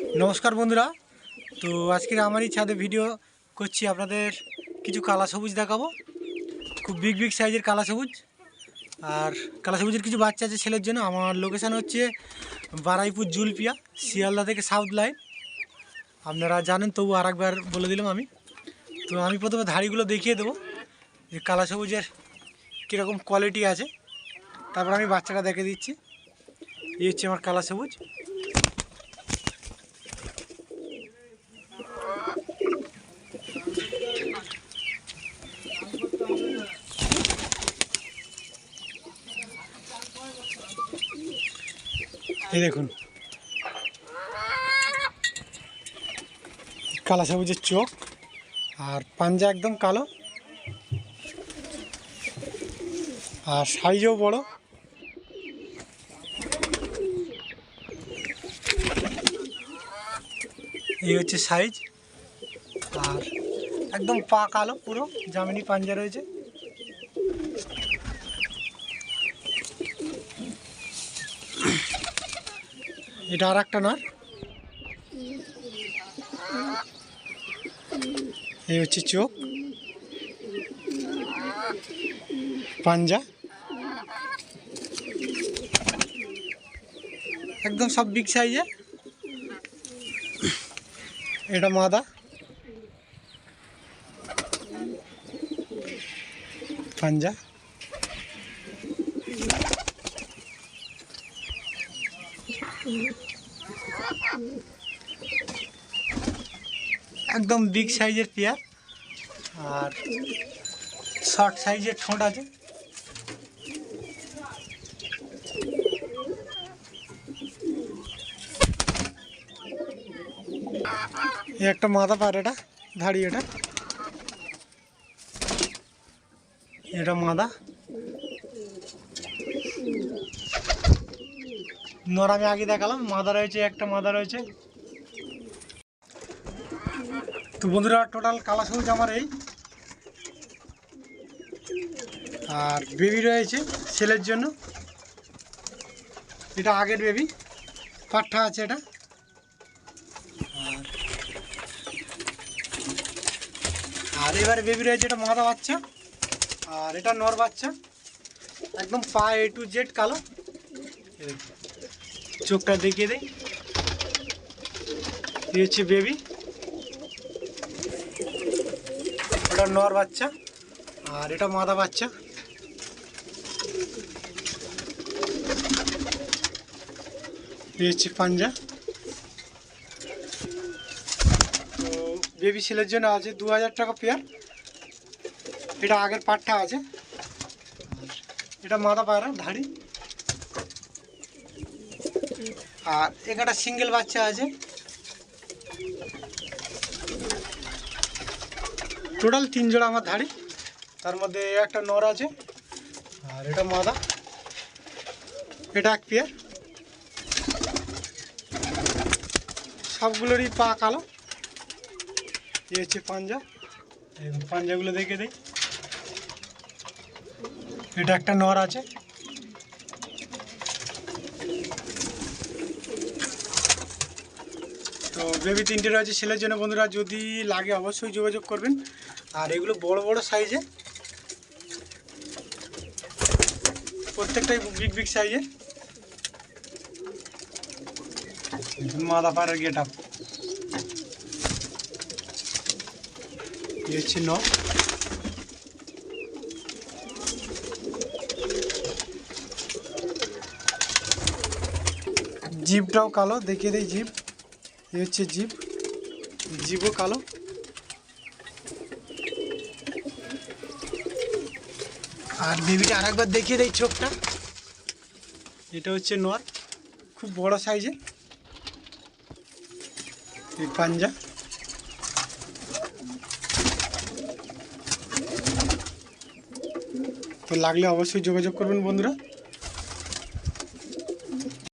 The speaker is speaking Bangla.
নমস্কার বন্ধুরা। তো আজকের আমারই ছাদে ভিডিও করছি, আপনাদের কিছু কালা সবুজ দেখাবো। খুব বিগ বিগ সাইজের কালা সবুজ। আর কালা সবুজের কিছু বাচ্চা আছে ছেলের জন্য। আমার লোকেশান হচ্ছে বারাইপুর জুলপিয়া শিয়ালদা থেকে সাউথ লাইন আপনারা জানেন, তবু আর একবার বলে দিলাম আমি। তো আমি প্রথমে ধাড়িগুলো দেখিয়ে দেবো, যে কালা সবুজের কীরকম কোয়ালিটি আছে। তারপর আমি বাচ্চাটা দেখে দিচ্ছি। এই হচ্ছে আমার কালা সবুজ। এই দেখুন। কালা সবুজের চোখ আর পাঞ্জা একদম কালো। আর সাইজও বড়। এই হচ্ছে সাইজ। আর একদম পা কালো পুরো জামিনি পাঞ্জা রয়েছে। এটা আর একটা নর। এই হচ্ছে চোখ। পাঞ্জা। একদম সব বিগ সাইজের এটা মাদা। পাঞ্জা। একদম বিগ সাইজের পেয়ার। আর শর্ট সাইজের ঠোঁট আছে। এই একটা মাথা পার, এটা ধাড়ি এটা। এটা মাদা নর আমি আগে দেখালাম মাদা রয়েছে একটা মাদা রয়েছে তো বন্ধুরা টোটাল কালা সবুজ আমার এই। আর বেবি রয়েছে ছেলের জন্য। এটা আগের বেবি পাঠা আছে এটা। আর এবারে বেবি রয়েছে এটা মাদা বাচ্চা, আর এটা নর বাচ্চা। একদম পা এ টু জেড কালো। এই দেখুন। চোখটা দেখিয়ে দেই এই হচ্ছে বেবি ওটা নর বাচ্চা আর এটা মাদা বাচ্চা এই হচ্ছে পাঞ্জা তো বেবি ছেলের জন্য আছে দু হাজার টাকা পেয়ার এটা আগের পাটটা আছে আর এটা মাদা পায়রা ধাড়ি আর এখানটা সিঙ্গেল বাচ্চা আছে। টোটাল তিন জোড়া আমার ধাড়ি। তার মধ্যে একটা নর আছে, আর এটা মাদা। এটা এক পেয়ার সবগুলোরই পা কালো। এই হচ্ছে পাঞ্জা। পাঞ্জাগুলো দেখে দেই। এটা একটা নর আছে। তো বেবি তিনটে রয়েছে ছেলের জন্য বন্ধুরা, যদি লাগে অবশ্যই যোগাযোগ করবেন। আর এগুলো বড় বড় সাইজে। প্রত্যেকটাই বিগ বিগ সাইজে। মাদা পাড়ের গেট আপ হচ্ছে জিপটাও কালো, দেখিয়ে দিই জিপ। এ হচ্ছে জিপ জিপও কালো। আর বেবিটা আরেকবার দেখিয়ে দেয় চোখটা। এটা হচ্ছে নর খুব বড় সাইজের। এই পাঞ্জা। তো লাগলে অবশ্যই যোগাযোগ করবেন বন্ধুরা।